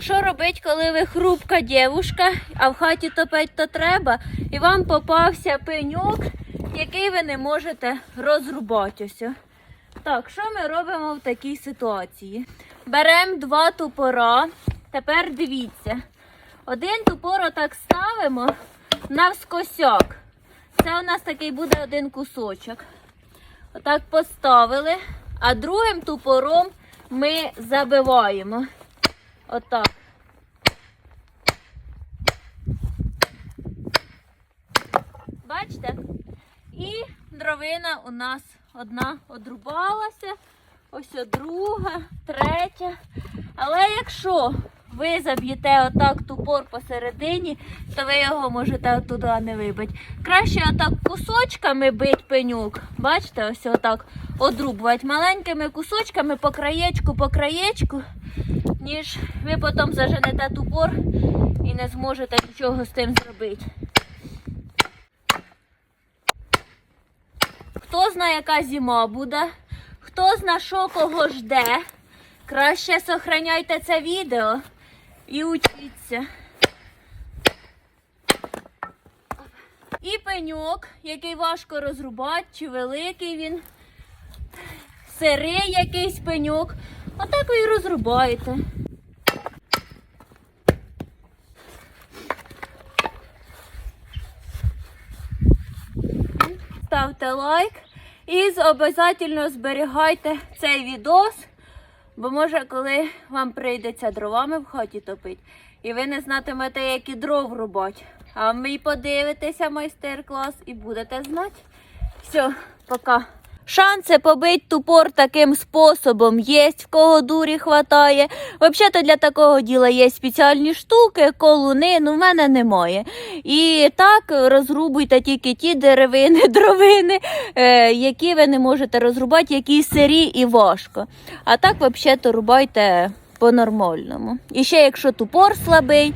Що робить, коли ви хрупка дівушка, а в хаті топить то треба, і вам попався пеньок, який ви не можете розрубати. Ось. Так, що ми робимо в такій ситуації? Беремо два тупора. Тепер дивіться. Один тупор отак ставимо навскосяк. Це у нас такий буде один кусочок. Отак поставили, а другим тупором ми забиваємо. Отак. Бачите? І дровина у нас одна одрубалася, ось друга, третя. Але якщо ви заб'єте отак тупор посередині, то ви його можете туди не вибити. Краще отак кусочками бить пенюк. Бачите, ось отак одрубувати маленькими кусочками по краєчку, по краєчку, ніж ви потім заженете тупор і не зможете нічого з тим зробити. Хто знає, яка зима буде, хто зна, що кого жде, краще сохраняйте це відео і учіться. І пеньок, який важко розрубати, чи великий він, сирий якийсь пеньок. Отак ви і розрубаєте. Ставте лайк і обов'язково зберігайте цей відос, бо може, коли вам прийдеться дровами в хаті топити, і ви не знатимете, які дров рубати. А ми подивитеся майстер-клас і будете знати. Все, пока. Шанси побити тупор таким способом є, в кого дурі хватає. Взагалі для такого діла є спеціальні штуки, колуни, ну в мене немає. І так розрубуйте тільки ті деревини, дровини, е, які ви не можете розрубати, які сирі і важко. А так, взагалі, рубайте по-нормальному. І ще якщо тупор слабий,